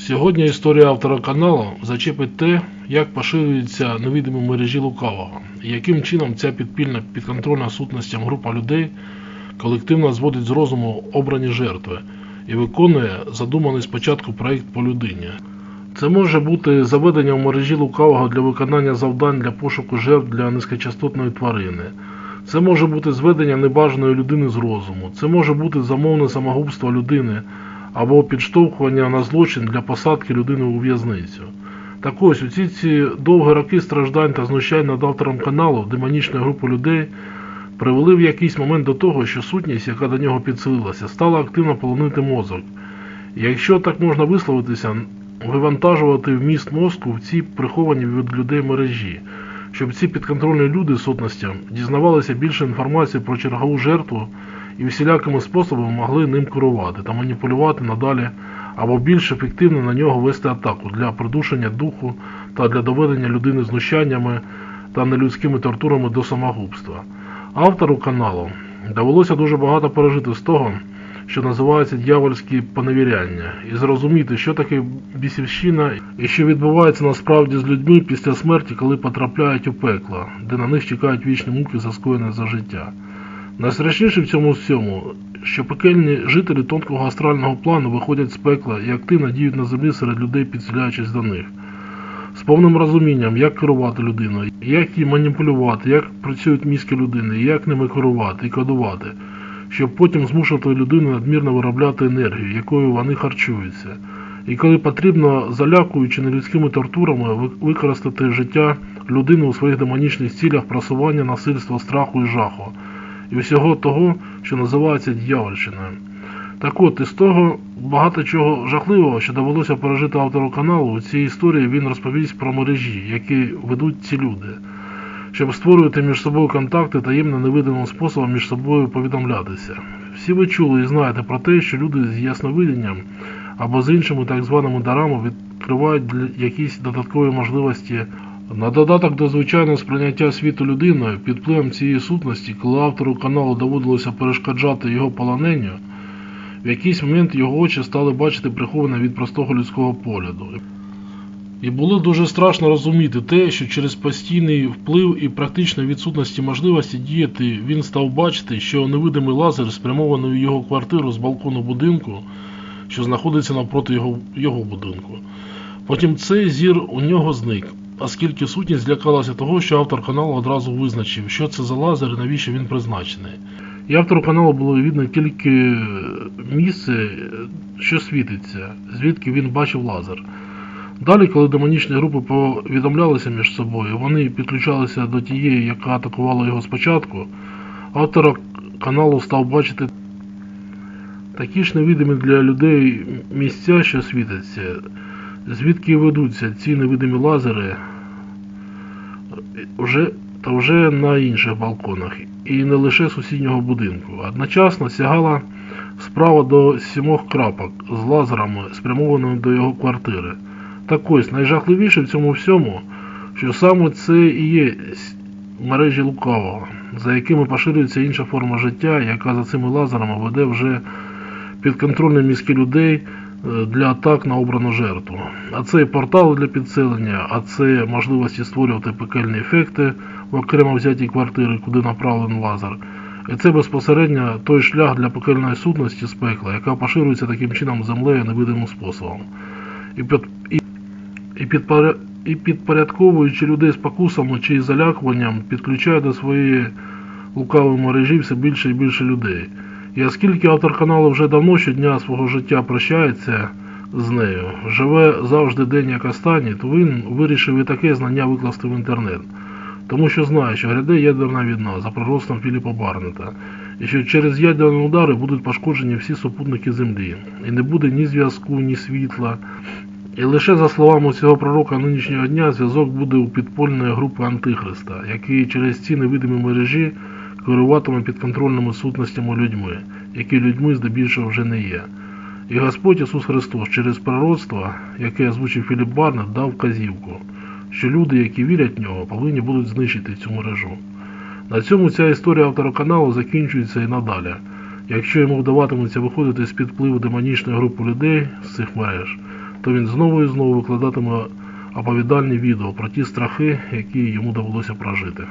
Сьогодні історія автора каналу зачепить те, як поширюються невидимі мережі лукавого, і яким чином ця підпільна підконтрольна сутностям група людей колективно зводить з розуму обрані жертви і виконує задуманий спочатку проєкт по людині. Це може бути заведення в мережі лукавого для виконання завдань для пошуку жертв для низькочастотної тварини. Це може бути зведення небажаної людини з розуму. Це може бути замовне самогубство людини або підштовхування на злочин для посадки людини у в'язницю. Так ось, усі ці ці довгі роки страждань та знущань над автором каналу демонічної групи людей привели в якийсь момент до того, що сутність, яка до нього підсилилася, стала активно полонити мозок. Якщо так можна висловитися, вивантажувати вміст мозку в ці приховані від людей мережі, щоб ці підконтрольні люди сутностям дізнавалися більше інформації про чергову жертву і всілякими способами могли ним керувати та маніпулювати надалі або більш ефективно на нього вести атаку для придушення духу та для доведення людини знущаннями та нелюдськими тортурами до самогубства. Автору каналу довелося дуже багато пережити з того, що називається дьявольські поневіряння, і зрозуміти, що таке бісівщина і що відбувається насправді з людьми після смерті, коли потрапляють у пекло, де на них чекають вічні муки за скоєне за життя. Найстрашніше в цьому всьому, що пекельні жителі тонкого астрального плану виходять з пекла і активно діють на землі серед людей, підселяючись до них. З повним розумінням, як керувати людиною, як її маніпулювати, як працюють мізки людини, як ними керувати і кодувати, щоб потім змушувати людину надмірно виробляти енергію, якою вони харчуються. І коли потрібно, залякуючи нелюдськими тортурами, використати життя людини у своїх демонічних цілях просування насильства, страху і жаху, і всього того, що називається дьявольщиною. Так от, із того багато чого жахливого, що довелося пережити автору каналу, у цій історії він розповість про мережі, які ведуть ці люди, щоб створювати між собою контакти таємно невидимим способом між собою повідомлятися. Всі ви чули і знаєте про те, що люди з ясновидінням або з іншими так званими дарами відкривають якісь додаткові можливості. На додаток до звичайного сприйняття світу людиною під впливом цієї сутності, коли автору каналу доводилося перешкоджати його полоненню, в якийсь момент його очі стали бачити приховане від простого людського погляду. І було дуже страшно розуміти те, що через постійний вплив і практичної відсутності можливості діяти він став бачити, що невидимий лазер спрямований в його квартиру з балкону будинку, що знаходиться навпроти його, його будинку. Потім цей зір у нього зник, оскільки сутність злякалася того, що автор каналу одразу визначив, що це за лазер і навіщо він призначений. І автору каналу було видно тільки місце, що світиться, звідки він бачив лазер. Далі, коли демонічні групи повідомлялися між собою, вони підключалися до тієї, яка атакувала його спочатку, автор каналу став бачити такі ж невидимі для людей місця, що світяться, звідки ведуться ці невидимі лазери вже, та вже на інших балконах, і не лише сусіднього будинку. Одночасно сягала справа до сімох крапок з лазерами, спрямованими до його квартири. Так ось, найжахливіше в цьому всьому, що саме це і є мережі лукавого, за якими поширюється інша форма життя, яка за цими лазерами веде вже підконтрольні мізки людей для атак на обрану жертву. А це і портали для підселення, а це можливості створювати пекельні ефекти в окремо взятій квартири, куди направлений лазер. І це безпосередньо той шлях для пекельної сутності з пекла, яка поширюється таким чином землею невидимим способом. І, під, і, і, підпоря- і підпорядковуючи людей спокусами чи залякуванням, підключає до своєї лукавої мережі все більше і більше людей. І оскільки автор каналу вже давно щодня свого життя прощається з нею, живе завжди день як останній, то він вирішив і таке знання викласти в інтернет. Тому що знає, що гряде ядерна війна за пророцтвом Філіпа Барнета, і що через ядерні удари будуть пошкоджені всі супутники Землі, і не буде ні зв'язку, ні світла. І лише за словами цього пророка нинішнього дня зв'язок буде у підпольної групи Антихриста, який через ці невидимі мережі керуватиме підконтрольними сутностями людьми, які людьми здебільшого вже не є. І Господь Ісус Христос через пророцтво, яке озвучив Філіп Барнет, дав вказівку, що люди, які вірять в нього, повинні будуть знищити цю мережу. На цьому ця історія автора каналу закінчується і надалі. Якщо йому вдаватиметься виходити з під впливу демонічної групи людей з цих мереж, то він знову і знову викладатиме оповідальні відео про ті страхи, які йому довелося прожити.